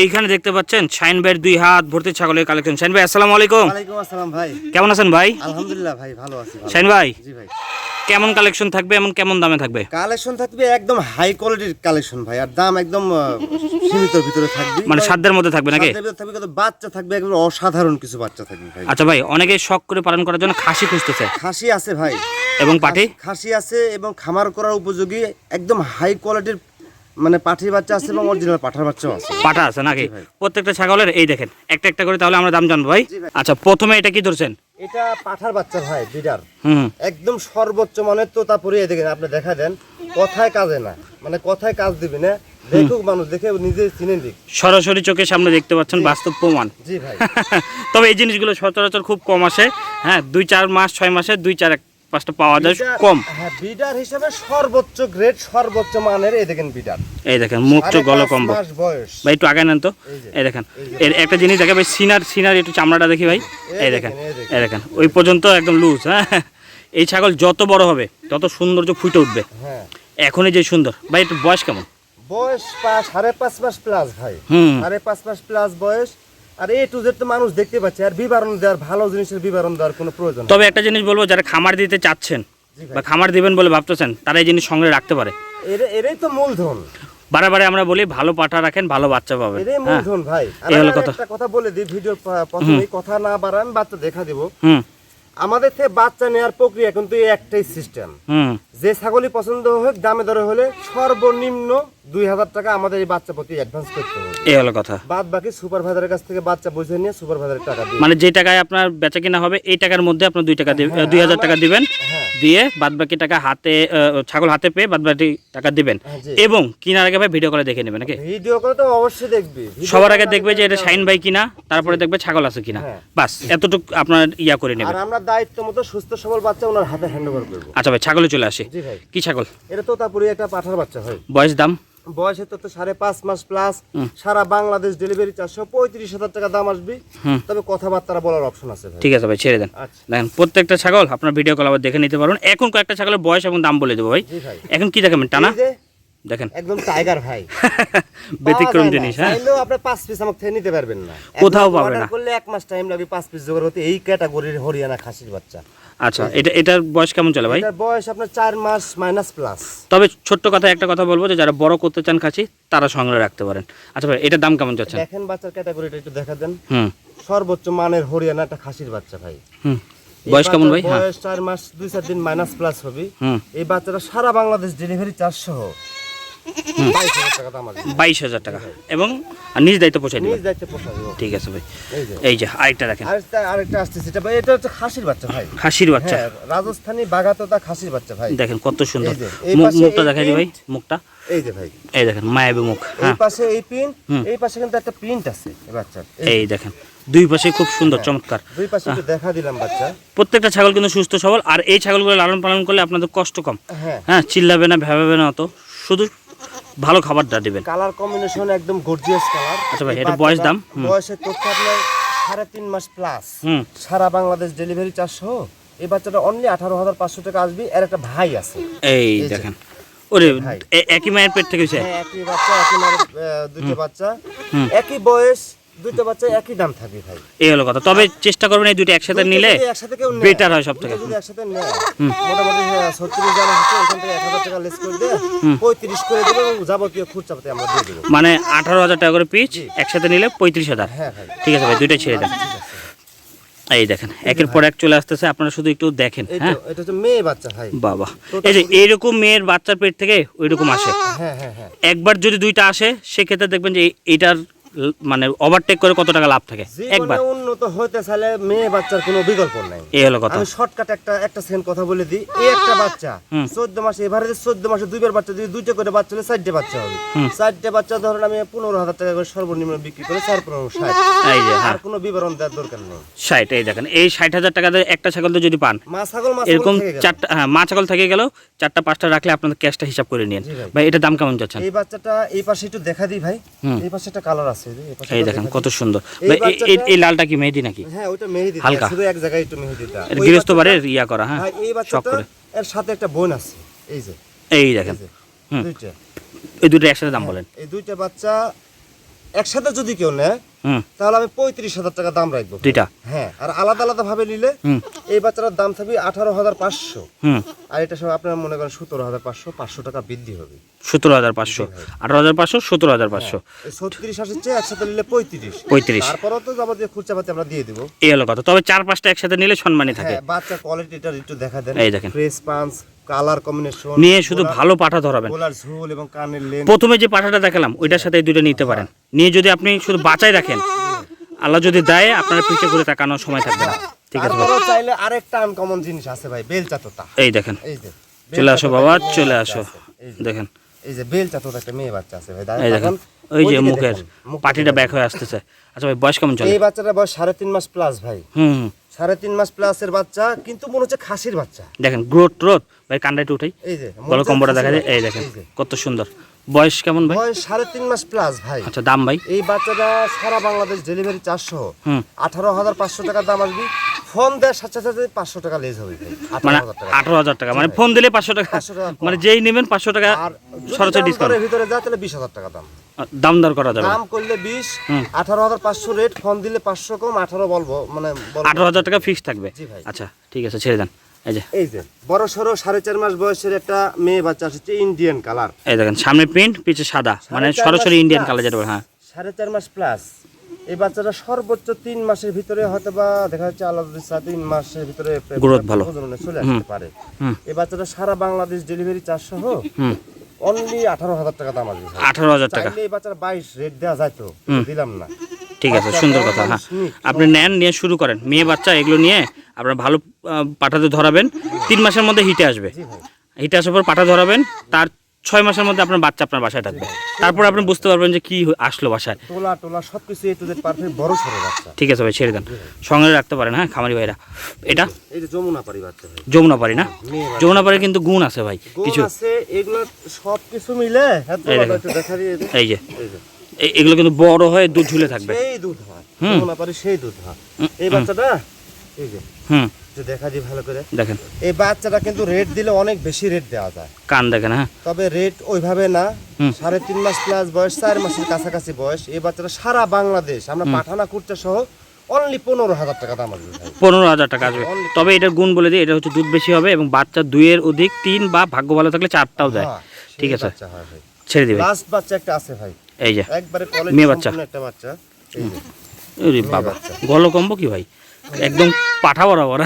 এইখানে দেখতে পাচ্ছেন শাইন ভাইয়ের দুই হাত ভর্তি ছাগলের কালেকশন শাইন ভাই আসসালামু আলাইকুম। ওয়ালাইকুম আসসালাম ভাই। কেমন আছেন ভাই? আলহামদুলিল্লাহ ভাই ভালো আছি। শাইন ভাই জি ভাই। কেমন কালেকশন থাকবে? এমন কেমন দামে থাকবে? কালেকশন থাকবে একদম হাই কোয়ালিটির কালেকশন ভাই আর দাম একদম সীমিত ভিতরে থাকবে। মানে সাধ্যের মধ্যে থাকবে নাকি? থাকবে কিন্তু বাচ্চা থাকবে একদম অসাধারণ কিছু বাচ্চা থাকবে ভাই। আচ্ছা ভাই অনেকে শখ করে পালন করার জন্য খাসি খুঁজতেছে। খাসি আছে ভাই। এবং পাটি? খাসি আছে এবং খামার করার উপযোগী একদম হাই কোয়ালিটির মানে পাঠির বাচ্চা আছে এবং অরিজিনাল পাঠার বাচ্চাও আছে। পাঠা আছে নাকি। প্রত্যেকটা ছাগলের এই দেখেন একটা একটা করে তাহলে আমরা দাম জানব ভাই। আচ্ছা প্রথমে এটা কি ধরছেন? এটা পাঠার বাচ্চা ভাই বিডার হুম। একদম সর্বোচ্চ মানের তো তা পরিয়ে দেখেন আপনি দেখা দেন কথায় কাজে না। মানে কথায় কাজ দিবি না দেখুক মানুষ দেখে নিজে চিনে দিক সরাসরি চোখের সামনে দেখতে পাচ্ছেন বাস্তব প্রমাণ। জি ভাই। তবে এই জিনিসগুলো সচরাচর খুব কম আসে। হ্যাঁ দুই চার মাস ছয় মাসে দুই চার এক পাঁচটা পাওয়া যায় কম। হ্যাঁ বিডার হিসাবে সর্বোচ্চ গ্রেড সর্বোচ্চ মানের এই দেখেন বিডার। এই দেখেন মুখ চোখ গলা পাঁচ বয়স। ভাই একটু আগে নেন তো। এই দেখেন এর একটা জিনিস দেখে ভাই সিনার সিনার একটু চামড়াটা দেখি ভাই। এই দেখেন এই দেখেন। ওই পর্যন্ত একদম লুজ হ্যাঁ? এই ছাগল যত বড় হবে তত সৌন্দর্য ফুটে উঠবে। হ্যাঁ। এখনই যে সুন্দর। ভাই একটু বয়স কেমন? বয়স পা- সাড়ে পাঁচ মাস প্লাস ভাই। হুম। সাড়ে পাঁচ মাস প্লাস বয়স। আর এ টু জেড তো মানুষ দেখতে পাচ্ছে আর বিবরণ দেওয়ার ভালো জিনিসের বিবরণ দেওয়ার কোনো প্রয়োজন তবে একটা জিনিস বলব যারা খামার দিতে চাচ্ছেন বা খামার দিবেন বলে ভাবতেছেন তারা এই জিনিস সঙ্গে রাখতে পারে। এর- এরাই তো মূলধন। বারে আমরা বলি ভালো পাঠা রাখেন ভালো বাচ্চা পাবেন। এটাই হ্যাঁ মূলধন ভাই। এই হলো কথা। একটা কথা বলে দিই ভিডিও প্রথমে কথা না বাড়া আমি বাচ্চা দেখা দিব। হুম। আমাদের থেকে বাচ্চা নেওয়ার প্রক্রিয়া কিন্তু একটাই সিস্টেম যে ছাগলই পছন্দ হোক দামে দরে হলে সর্বনিম্ন দুই হাজার টাকা আমাদের এই বাচ্চা প্রতি অ্যাডভান্স করতে হবে। এই হলো কথা। বাদ বাকি সুপারভাইজারের কাছ থেকে বাচ্চা বুঝে নিয়ে সুপারভাইজারের টাকা দিয়ে। মানে যে টাকায় আপনার বেচা কিনা হবে এই টাকার মধ্যে দুই টাকা দিবেন দুই হাজার টাকা দিবেন হ্যাঁ। দিয়ে বাদ বাকি টাকা হাতে ছাগল হাতে পেয়ে বাদ বাকি টাকা দিবেন। হ্যাঁ, এবং কিনার আগে ভাই ভিডিও করে দেখে নেবেন নাকি? ভিডিও করে তো অবশ্যই দেখবি। সবার আগে দেখবে যে এটা শাইন ভাই কিনা তারপরে দেখবে ছাগল আছে কিনা। হ্যাঁ। বাস এতটুকু আপনার ইয়া করে আর নেবেন আমরা দায়িত্ব মতো সুস্থ সবল বাচ্চা ওনার হাতে হ্যান্ড ওভার করব। আচ্ছা ভাই ছাগলে চলে আসে। কি ছাগল? এটা তো তারপরে একটা পাঠার বাচ্চা হয়। বয়স দাম? বয়সে তো তো সাড়ে পাঁচ মাস প্লাস সারা বাংলাদেশ ডেলিভারি চারশো পঁয়ত্রিশ হাজার টাকা দাম আসবে। তবে কথাবার্তা বলার অপশন আছে ঠিক আছে ভাই ছেড়ে দেন। আচ্ছা। দেখেন প্রত্যেকটা ছাগল আপনার ভিডিও কল আবার দেখে নিতে পারবেন। এখন কয়েকটা ছাগলের বয়স এবং দাম বলে দেবো ভাই। এখন কি দেখাবেন টানা? দেখেন। একদম টাইগার ভাই। ব্যতিক্রম। জিনিস হ্যাঁ? চাইলেও আপনি পাঁচ পিস আমার থেকে নিতে পারবেন না। কোথাও একবার পাবে order না। করলে এক মাস টাইম লাগবে পাঁচ পিস জোগাড় হতে। এই ক্যাটাগরির হরিয়ানা খাসির বাচ্চা। আচ্ছা এটা এটার বয়স কেমন চলে ভাই? এটার বয়স আপনার চার মাস মাইনাস প্লাস তবে ছোট্ট কথা একটা কথা বলব যে যারা বড় করতে চান খাসি তারা সংগ্রহ রাখতে পারেন। আচ্ছা ভাই এটার দাম কেমন যাচ্ছে দেখেন বাচ্চার ক্যাটাগরিটা একটু দেখা দেন। হুম। সর্বোচ্চ মানের হরিয়ানা একটা খাসির বাচ্চা ভাই। হুম। বয়স কেমন ভাই? হ্যাঁ। বয়স চার মাস দুই চার দিন মাইনাস প্লাস হবে। হুম। এই বাচ্চাটা সারা বাংলাদেশ ডেলিভারি সহ। বাইশ হাজার টাকা দাম আসবে বাইশ হাজার টাকা। এবং নিজ দায়িত্ব পৌঁছে নিজ দেবেন। দায়িত্বে ঠিক আছে ভাই। এই যে। আরেকটা দেখেন আরেকটা আরেকটা আসছে সেটা ভাই এটা হচ্ছে খাসির বাচ্চা ভাই। খাসির বাচ্চা। হ্যাঁ রাজস্থানী খাসির বাচ্চা ভাই। দেখেন কত সুন্দর। মুখটা দেখাই ভাই মুখটা। এই যে ভাই। এই দেখেন মায়াবী মুখ। এই হ্যাঁ। পাশে এই এই পাশে কিন্তু একটা প্রিন্ট আছে এই বাচ্চার এই এই দেখেন দুই পাশে খুব সুন্দর চমৎকার। দুই পাশে দেখা দিলাম বাচ্চা। প্রত্যেকটা ছাগল কিন্তু সুস্থ সবল। আর এই ছাগলগুলো লালন পালন করলে আপনাদের কষ্ট কম। হ্যাঁ। হ্যাঁ চিল্লাবে না ভেবাবে না অত। শুধু ভালো খাবারটা দেবেন। কালার কম্বিনেশন একদম গর্জিয়াস কালার আচ্ছা ভাই, এটা বয়স দাম? বয়সে বয়সের তথ্য আপনার সাড়ে তিন মাস প্লাস সারা বাংলাদেশ ডেলিভারি চার্জ সহ এই বাচ্চাটা অনলি আঠারো হাজার পাঁচশো টাকা আসবে। এর একটা ভাই আছে। এই দেখেন। ওরে একই মায়ের পেট থেকে হ্যাঁ একই বাচ্চা একই মায়ের দুটো বাচ্চা। একই বয়স দুইটা বাচ্চা একই দাম থাকবে ভাই। এই হলো কথা। তবে চেষ্টা করবেন এই দুটো একসাথে নিলে একসাথে কেউ বেটার হয় সব থেকে যদি একসাথে নেয় মোটামুটি ছত্রিশ জন হচ্ছে ওখান থেকে এক হাজার টাকা লেস করে পঁয়ত্রিশ করে দেবো এবং যাবতীয় আমরা দিয়ে দেবো। মানে আঠারো হাজার টাকা করে পিচ একসাথে নিলে পঁয়ত্রিশ হাজার। হ্যাঁ ঠিক আছে ভাই দুইটাই ছেড়ে দেন। এই দেখেন একের পর এক চলে আসতেছে আপনারা শুধু একটু দেখেন হ্যাঁ। এটা হচ্ছে মেয়ে বাচ্চা ভাই। বাবা এই যে এইরকম মেয়ের বাচ্চার পেট থেকে ওইরকম আসে। হ্যাঁ হ্যাঁ হ্যাঁ। একবার যদি দুইটা আসে সেক্ষেত্রে দেখবেন যে এই- এইটার মানে ওভারটেক করে কত টাকা লাভ থাকে? একবার। উন্নত হইতে চাইলে মেয়ে বাচ্চার কোনো বিকল্প নাই। এই হলো কথা। আমি শর্টকাট একটা একটা সেকেন্ড কথা বলে দিই। এই একটা বাচ্চা। চোদ্দ মাসে এবারে যে চোদ্দ মাসে দুইবার বাচ্চা যদি দুইটা করে বাচ্চা হলে চারটে বাচ্চা হবে। চারটে বাচ্চা ধরেন আমি পনেরো হাজার টাকা করে সর্বনিম্ন বিক্রি করে চার পনেরো ষাট। এই যে আর হ্যাঁ। কোনো বিবরণ দেওয়ার দরকার নেই। ষাট এই দেখেন এই ষাট হাজার টাকা দিয়ে একটা ছাগল যদি পান মা ছাগল মা এরকম। চারটা হ্যাঁ মা ছাগল থেকে গেল চারটা পাঁচটা রাখলে আপনাদের ক্যাশটা হিসাব করে নিন ভাই। এটার দাম কেমন যাচ্ছে এই বাচ্চাটা এই পাশে একটু দেখা দিই ভাই। এই পাশে একটা কালার আছে এই দেখেন কত সুন্দর। এই লালটা কি মেহেদি নাকি? হ্যাঁ ওইটা মেহেদি হালকা। শুধু এক জায়গায় একটু মেহেদি দেয়া। এটা ওই গৃহস্থ বাড়ির ইয়া করা হ্যাঁ? এই শখ বাচ্চাটা এর সাথে একটা বোন আছে এই যে। এই এই দেখেন। দুইটা। এই দুটো একসাথে দাম বলেন। এই দুইটা বাচ্চা একসাথে যদি কেউ নেয় তাহলে আমি পঁয়ত্রিশ হাজার টাকা দাম রাখব। দুইটা? হ্যাঁ আর আলাদা আলাদা ভাবে নিলে এই বাচ্চাটার দাম থাকবে আঠারো হাজার পাঁচশো। আর এটা সব আপনার মনে করেন সতেরো হাজার পাঁচশো পাঁচশো টাকা বৃদ্ধি হবে। সতেরো হাজার পাঁচশো। আঠারো হাজার পাঁচশো সতেরো হাজার পাঁচশো। এই ছত্রিশ আসের চেয়ে একসাথে নিলে পঁয়ত্রিশ। পঁয়ত্রিশ। তারপরেও তো যাবতীয় খুচরা পাতি আমরা দিয়ে দেবো। এই হলো কথা। তবে চার পাঁচটা একসাথে নিলে সম্মানী থাকে। হ্যাঁ বাচ্চার কোয়ালিটিটা একটু দেখা দেন। এই দেখেন। ফ্রেশ পাঞ্চ কালার কম্বিনেশন নিয়ে শুধু ভালো পাঠা ধরাবেন। গোলার ঝোল এবং কানের লেন প্রথমে যে পাঠাটা দেখালাম ওইটার সাথে এই দুটো নিতে পারেন। নিয়ে যদি আপনি শুধু বাঁচাই রাখেন আল্লাহ যদি দেয় আপনার পিছিয়ে ঘুরে তাকানোর সময় থাকবে না। ঠিক আছে ভাই চাইলে আরেকটা আনকমন জিনিস আছে ভাই বেল চাততা। এই দেখেন। এই যে চলে আসো বাবা চলে আসো। দেখেন। এই যে বেল চাততা একটা মেয়ে বাচ্চা আছে ভাই এই দেখেন। ওই যে মুখের পাটিটা ব্যাক হয়ে আসতেছে। আচ্ছা ভাই বয়স কেমন চলে? এই বাচ্চাটা বয়স সাড়ে তিন মাস প্লাস ভাই। হুম। সাড়ে তিন মাস প্লাসের বাচ্চা কিন্তু মনে হচ্ছে খাসির বাচ্চা। দেখেন গ্রোথ ট্রোথ ভাই কান্ডা একটু উঠাই। এই যে গলা কম্বটা দেখা যায়। এই দেখেন কত সুন্দর। বয়স কেমন ভাই? বয়স সাড়ে তিন মাস প্লাস ভাই। আচ্ছা দাম ভাই? এই বাচ্চাটা সারা বাংলাদেশ ডেলিভারি চারশো। আঠারো হাজার পাঁচশো টাকার দাম আসবে। ফোন দেওয়ার সাথে সাথে পাঁচশো টাকা লেজ হবে মানে আঠারো হাজার টাকা। টাকা মানে ফোন দিলে পাঁচশো টাকা। 500 টাকা মানে যেই নেবেন পাঁচশো টাকা আর সরাসরি ডিসকাউন্ট ভিতরে যায় তাহলে বিশ হাজার টাকা দাম। দাম দর করা যাবে দাম করলে বিশ। আঠারো হাজার পাঁচশো রেট ফোন দিলে পাঁচশো কম আঠারো বলব মানে। আঠারো হাজার টাকা ফিক্স থাকবে। জি ভাই। আচ্ছা ঠিক আছে ছেড়ে দেন। এই যে। বড় সড়ো সাড়ে চার মাস বয়সের একটা মেয়ে বাচ্চা আসছে ইন্ডিয়ান কালার এই দেখেন সামনে প্রিন্ট পিছে সাদা। মানে সরাসরি ইন্ডিয়ান কালার যেটা হ্যাঁ। সাড়ে চার মাস প্লাস এই বাচ্চাটা সর্বোচ্চ তিন মাসের ভিতরে হয়তো বা দেখা যাচ্ছে তিন মাসের ভিতরে ভালো। চলে আসতে পারে। এই বাচ্চাটা সারা বাংলাদেশ ডেলিভারি অনলি আঠারো হাজার টাকা দাম আঠারো হাজার টাকা। এই বাচ্চার বাইশ রেট দেওয়া যায় তো। দিলাম না। ঠিক আছে সুন্দর কথা হ্যাঁ। আপনি নেন নিয়ে শুরু করেন। মেয়ে বাচ্চা এগুলো নিয়ে আপনার ভালো পাঠাতে ধরাবেন তিন মাসের মধ্যে হিটে আসবে। হিটে আসার পর পাঠা ধরাবেন তার ছয় মাসের মধ্যে আপনার বাচ্চা আপনার বাসায় থাকবে। তারপর আপনি বুঝতে পারবেন যে কি আসলো বাসায়। টোলা টোলা সবকিছু এ টু জেড পারফেক্ট বড় বাচ্চা। ঠিক আছে ভাই ছেড়ে দেন। সঙ্গে রাখতে পারেন হ্যাঁ খামারি ভাইরা। এটা? এই যে যমুনা পারি বাচ্চা ভাই। যমুনা পারি না? মেয়ে যমুনা পারি কিন্তু গুণ আছে ভাই কিছু। আছে এগুলো সবকিছু মিলে হ্যাঁ এই তোলা যে। এগুলো কিন্তু বড় হয়ে দুধ ঝুলে থাকবে। সেই দুধ হয়। যমুনা পারি সেই দুধ হয়। এই বাচ্চাটা? এই যে। হুম। একটু দেখা দিই ভালো করে। দেখেন। এই বাচ্চাটা কিন্তু রেট দিলে অনেক বেশি রেট দেওয়া যায়। কান দেখেন হ্যাঁ। তবে রেট ওইভাবে না। সাড়ে তিন মাস প্লাস বয়স চার মাসের কাছাকাছি বয়স। এই বাচ্চাটা সারা বাংলাদেশ আমরা পাঠানা সহ অনলি পনেরো হাজার টাকা দাম আসবে পনেরো হাজার টাকা আসবে। তবে এটার গুণ বলে দিই এটা হচ্ছে দুধ বেশি হবে এবং বাচ্চা দুইয়ের অধিক তিন বা ভাগ্য ভালো থাকলে চারটাও দেয়। হ্যাঁ, ঠিক আছে। ছেড়ে দিবে লাস্ট বাচ্চা একটা আছে ভাই। এই যে। একবারে মেয়ে বাচ্চা। একটা বাচ্চা। এই বাবা। গল কম্বো কি ভাই? একদম পাঠা বরাবর।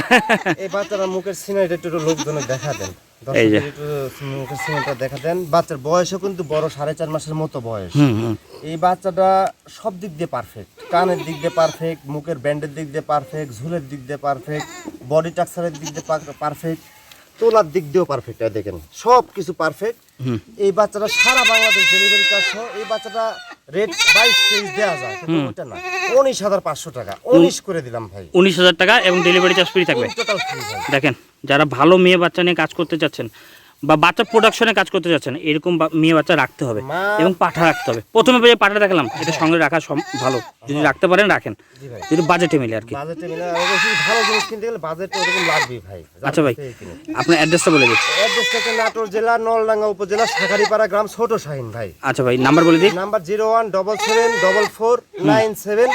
এই বাচ্চারা মুখের সিনাইটা একটু লোকজনে দেখা দেন। এই যে। মুখের সিনাইটা দেখা দেন। বাচ্চার বয়সও কিন্তু বড় সাড়ে চার মাসের মতো বয়স। এই বাচ্চাটা সব দিক দিয়ে পারফেক্ট কানের দিক দিয়ে পারফেক্ট মুখের ব্যান্ডের দিক দিয়ে পারফেক্ট ঝুলের দিক দিয়ে পারফেক্ট বডি টাক্সারের দিক দিয়ে পারফেক্ট তোলার দিক দিয়েও পারফেক্ট দেখেন। সব কিছু পারফেক্ট। এই বাচ্চাটা সারা বাংলাদেশ ডেলিভারি চার্জ এই বাচ্চাটা রেট বাইশ তেইশ দেওয়া যায় কিন্তু ওটা না উনিশ হাজার পাঁচশো টাকা। উনিশ করে দিলাম ভাই। উনিশ হাজার টাকা এবং ডেলিভারি চার্জ ফ্রি থাকবে। দেখেন যারা ভালো মেয়ে বাচ্চা নিয়ে কাজ করতে চাচ্ছেন বা বাচ্চা প্রোডাকশনে কাজ করতে যাচ্ছেন এরকম মেয়ে বাচ্চা রাখতে হবে এবং পাঠা রাখতে হবে। প্রথমে যে পাঠা দেখালাম এটা সঙ্গে রাখা ভালো। যদি রাখতে পারেন রাখেন। যদি বাজেটে মিলে আর কি। বাজেটে মিলে ভালো জিনিস কিনতে গেলে বাজেট ওরকম লাগবেই ভাই। আচ্ছা ভাই আপনার অ্যাড্রেসটা বলে দিন। অ্যাড্রেস থেকে নাটোর জেলা নলডাঙ্গা উপজেলা শাখারিপাড়া গ্রাম ছোট শাহিন ভাই। আচ্ছা ভাই নাম্বার বলে দিই number zero one double seven double four nine seven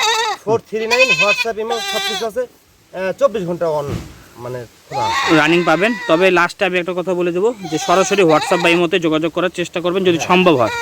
four three nine WhatsApp email সব কিছু আছে। চব্বিশ ঘণ্টা অন মানে রানিং পাবেন। তবে লাস্টে আমি একটা কথা বলে দেবো যে সরাসরি হোয়াটসঅ্যাপ বা ইমোতে যোগাযোগ করার চেষ্টা করবেন যদি সম্ভব হয়।